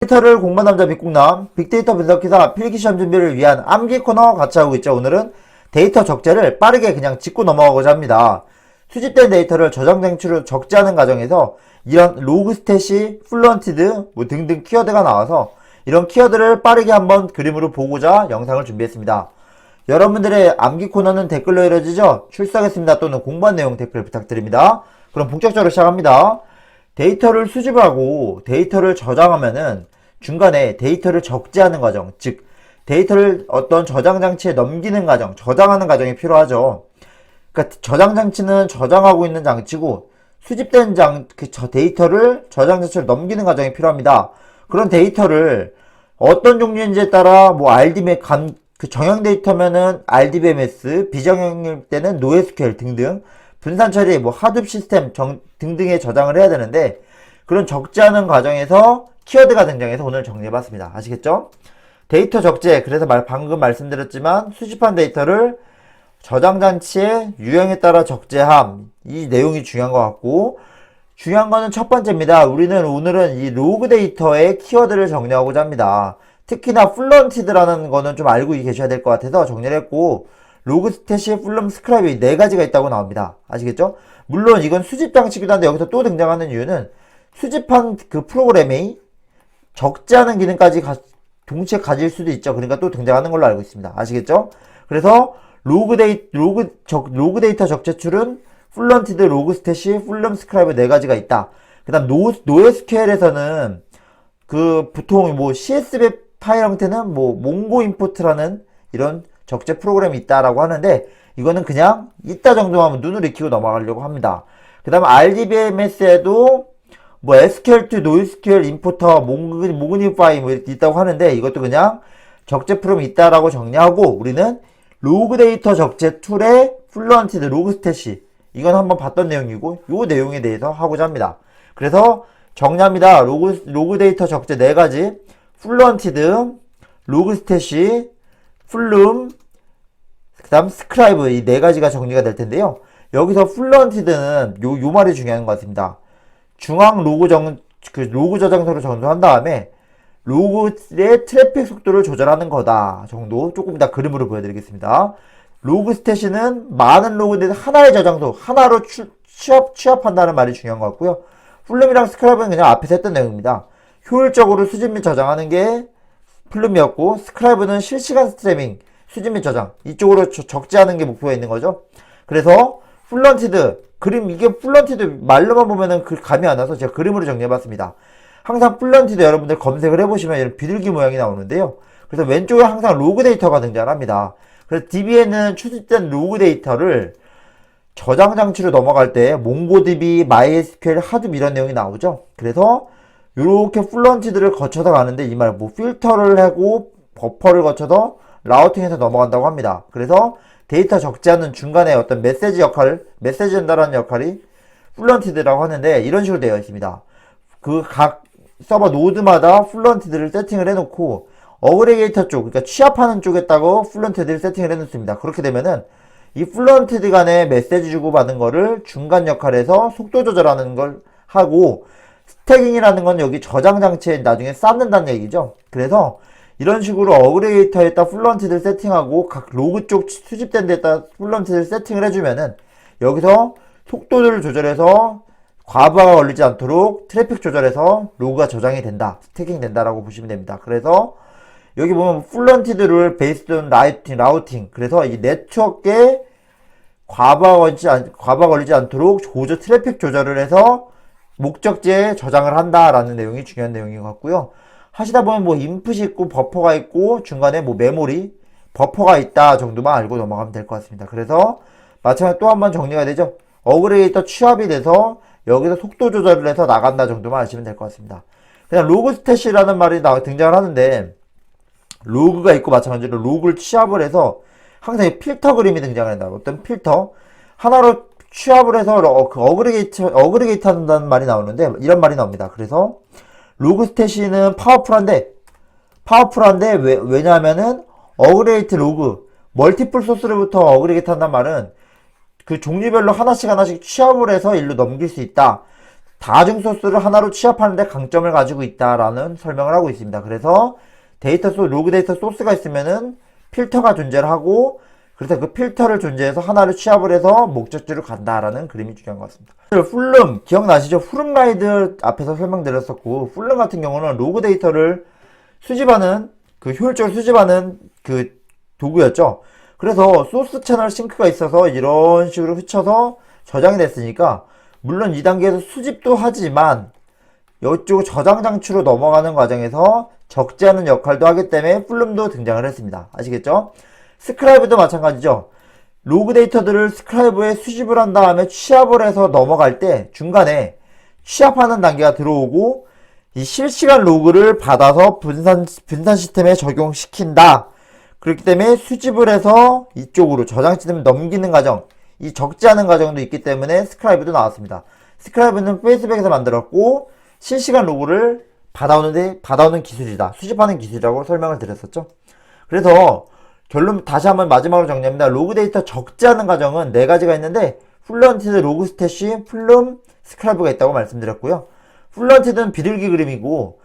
빅데이터를 공부한 남자 빅국남 빅데이터 분석 기사 필기 시험 준비를 위한 암기 코너 같이 하고 있죠. 오늘은 데이터 적재를 빠르게 그냥 짚고 넘어가고자 합니다. 수집된 데이터를 저장 장치로 적재하는 과정에서 이런 로그 스탯이 플런티드 뭐 등등 키워드가 나와서 이런 키워드를 빠르게 한번 그림으로 보고자 영상을 준비했습니다. 여러분들의 암기 코너는 댓글로 이루어지죠? 출석했습니다 또는 공부한 내용 댓글 부탁드립니다. 그럼 본격적으로 시작합니다. 데이터를 수집을 하고 데이터를 저장하면은 중간에 데이터를 적재하는 과정, 즉 데이터를 어떤 저장 장치에 넘기는 과정, 저장하는 과정이 필요하죠. 그러니까 저장 장치는 저장하고 있는 장치고 수집된 장, 그 저 데이터를 저장 장치로 넘기는 과정이 필요합니다. 그런 데이터를 어떤 종류인지에 따라 뭐 RDB 감, 그 정형 데이터면은 RDBMS, 비정형일 때는 NoSQL 등등 분산 처리, 뭐 하둡 시스템 정, 등등에 저장을 해야 되는데 그런 적재하는 과정에서 키워드가 등장해서 오늘 정리해봤습니다. 아시겠죠? 데이터 적재, 그래서 말, 방금 말씀드렸지만 수집한 데이터를 저장 장치의 유형에 따라 적재함 이 내용이 중요한 것 같고 중요한 거는 첫 번째입니다. 우리는 오늘은 이 로그 데이터의 키워드를 정리하고자 합니다. 특히나 플런티드라는 거는 좀 알고 계셔야 될 것 같아서 정리를 했고 로그 스탯이 플럼 스크라이브 이네 가지가 있다고 나옵니다. 아시겠죠? 물론 이건 수집 장치이기도 한데 여기서 또 등장하는 이유는 수집한 그 프로그램이 적재하는 기능까지 가- 동시에 가질 수도 있죠. 그러니까 또 등장하는 걸로 알고 있습니다. 아시겠죠? 그래서 로그 데이 로그 적 로그 데이터 적재출은 플런티드 로그 스탯이 플럼 스크라이브 네 가지가 있다. 그다음 노 노에스QL에서는 그 보통 뭐 CSV 파일 형태는 뭐 몽고 임포트라는 이런 적재 프로그램이 있다라고 하는데 이거는 그냥 있다 정도만 눈으로 익히고 넘어가려고 합니다. 그 다음 RDBMS에도 뭐 SQL to NoSQL 임포터 모그니파이 뭐 있다고 하는데 이것도 그냥 적재 프로그램이 있다라고 정리하고 우리는 로그 데이터 적재 툴의 플루언티드 로그 스탯이 이건 한번 봤던 내용이고 요 내용에 대해서 하고자 합니다. 그래서 정리합니다. 로그, 로그 데이터 적재 네 가지 플루언티드 로그 스탯이 플룸 그 다음 스크라이브 이 네 가지가 정리가 될 텐데요. 여기서 플루언티드는 요, 요 말이 중요한 것 같습니다. 중앙 로그 정, 그 로그 저장소로 전송한 다음에 로그의 트래픽 속도를 조절하는 거다 정도 조금 이따 그림으로 보여드리겠습니다. 로그 스테이션은 많은 로그들 하나의 저장소 하나로 취, 취합, 취합한다는 말이 중요한 것 같고요. 플룸이랑 스크라이브는 그냥 앞에서 했던 내용입니다. 효율적으로 수집 및 저장하는 게 플룸이었고 스크라이브는 실시간 스트리밍 수집 및 저장 이쪽으로 저- 적재하는 게 목표가 있는 거죠. 그래서 플런티드 그림 이게 플런티드 말로만 보면은 그 감이 안 와서 제가 그림으로 정리해봤습니다. 항상 플런티드 여러분들 검색을 해보시면 이런 비둘기 모양이 나오는데요. 그래서 왼쪽에 항상 로그 데이터가 등장합니다. 그래서 DB에는 추집된 로그 데이터를 저장 장치로 넘어갈 때 몽고DB, MySQL, 하둡 이런 내용이 나오죠. 그래서 이렇게 플런티드를 거쳐서 가는데 이 말 뭐 필터를 하고 버퍼를 거쳐서 라우팅해서 넘어간다고 합니다. 그래서 데이터 적재하는 중간에 어떤 메시지 역할, 메시지 전달하는 역할이 플런티드라고 하는데 이런 식으로 되어 있습니다. 그 각 서버 노드마다 플런티드를 세팅을 해놓고 어그레게이터 쪽, 그러니까 취합하는 쪽에다가 플런티드를 세팅을 해놓습니다. 그렇게 되면은 이 플런티드 간에 메시지 주고받은 거를 중간 역할에서 속도 조절하는 걸 하고 스태깅이라는 건 여기 저장 장치에 나중에 쌓는다는 얘기죠. 그래서 이런 식으로 어그레게이터에다 플런티드를 세팅하고 각 로그 쪽 수집된 데다 플런티드를 세팅을 해주면은 여기서 속도를 조절해서 과부하가 걸리지 않도록 트래픽 조절해서 로그가 저장이 된다, 스태깅 된다라고 보시면 됩니다. 그래서 여기 보면 플런티드를 베이스드 온 라이팅, 라우팅. 그래서 이 네트워크에 과부하 걸리지, 않, 과부하 걸리지 않도록 조절, 트래픽 조절을 해서 목적지에 저장을 한다라는 내용이 중요한 내용인 것 같고요. 하시다 보면 뭐 인풋이 있고 버퍼가 있고 중간에 뭐 메모리, 버퍼가 있다 정도만 알고 넘어가면 될 것 같습니다. 그래서 마찬가지로 또한 번 정리가 되죠. 어그레이터 취합이 돼서 여기서 속도 조절을 해서 나간다 정도만 아시면 될 것 같습니다. 그냥 로그 스탯이라는 말이 나, 등장을 하는데 로그가 있고 마찬가지로 로그를 취합을 해서 항상 이 필터 그림이 등장을 한다. 어떤 필터 하나로 취합을 해서 어, 그 어그리게이트 어그리게이트 한다는 말이 나오는데 이런 말이 나옵니다. 그래서 로그 스탯이는 파워풀한데 파워풀한데 왜, 왜냐하면은 어그레이트 로그 멀티플 소스로부터 어그리게이트 한다는 말은 그 종류별로 하나씩 하나씩 취합을 해서 일로 넘길 수 있다. 다중 소스를 하나로 취합하는데 강점을 가지고 있다라는 설명을 하고 있습니다. 그래서 데이터 소 로그 데이터 소스가 있으면은 필터가 존재를 하고 그래서 그 필터를 존재해서 하나를 취합을 해서 목적지로 간다라는 그림이 중요한 것 같습니다. 풀룸 기억나시죠? 풀룸라이드 앞에서 설명드렸었고 풀룸 같은 경우는 로그 데이터를 수집하는 그 효율적으로 수집하는 그 도구였죠. 그래서 소스 채널 싱크가 있어서 이런 식으로 흩쳐서 저장이 됐으니까 물론 2단계에서 수집도 하지만 이쪽 저장 장치로 넘어가는 과정에서 않은 역할도 하기 때문에 풀룸도 등장을 했습니다. 아시겠죠? 스크라이브도 마찬가지죠. 로그 데이터들을 스크라이브에 수집을 한 다음에 취합을 해서 넘어갈 때 중간에 취합하는 단계가 들어오고 이 실시간 로그를 받아서 분산, 분산 시스템에 적용시킨다. 그렇기 때문에 수집을 해서 이쪽으로 저장 시스템을 넘기는 과정, 이 적지 않은 과정도 있기 때문에 스크라이브도 나왔습니다. 스크라이브는 페이스백에서 만들었고 실시간 로그를 받아오는데 받아오는 기술이다. 수집하는 기술이라고 설명을 드렸었죠. 그래서 결론 다시 한번 마지막으로 정리합니다. 로그 데이터 않은 과정은 네 가지가 있는데 플런티드, 로그 스태시, 플룸, 스크라이브가 있다고 말씀드렸고요. 플런티드는 비둘기 그림이고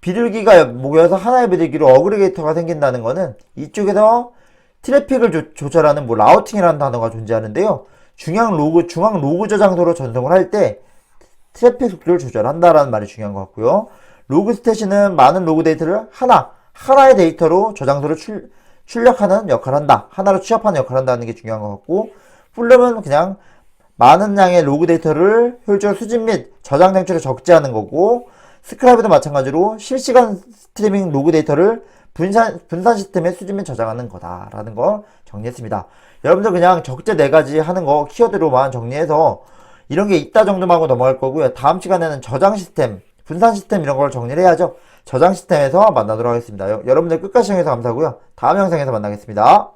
비둘기가 모여서 하나의 비둘기로 어그리게이터가 생긴다는 거는 이쪽에서 트래픽을 조, 조절하는 뭐 라우팅이라는 단어가 존재하는데요. 중앙 로그 중앙 로그 저장소로 전송을 할 때 트래픽 속도를 조절한다라는 말이 중요한 것 같고요. 로그 스탯이는 많은 로그 데이터를 하나 하나의 데이터로 저장소를 출, 출력하는 역할을 한다. 하나로 취합하는 역할을 한다는 게 중요한 것 같고 풀룸은 그냥 많은 양의 로그 데이터를 효율적으로 수집 및 저장 장치로 적재하는 거고 스크라이브도 마찬가지로 실시간 스트리밍 로그 데이터를 분산, 분산 시스템에 수집 및 저장하는 거다라는 걸 정리했습니다. 여러분들 그냥 적재 네 가지 하는 거 키워드로만 정리해서 이런 게 있다 정도만 하고 넘어갈 거고요. 다음 시간에는 저장 시스템, 분산 시스템 이런 걸 정리를 해야죠. 저장 시스템에서 만나도록 하겠습니다. 여- 여러분들 끝까지 시청해서 감사하고요. 다음 영상에서 만나겠습니다.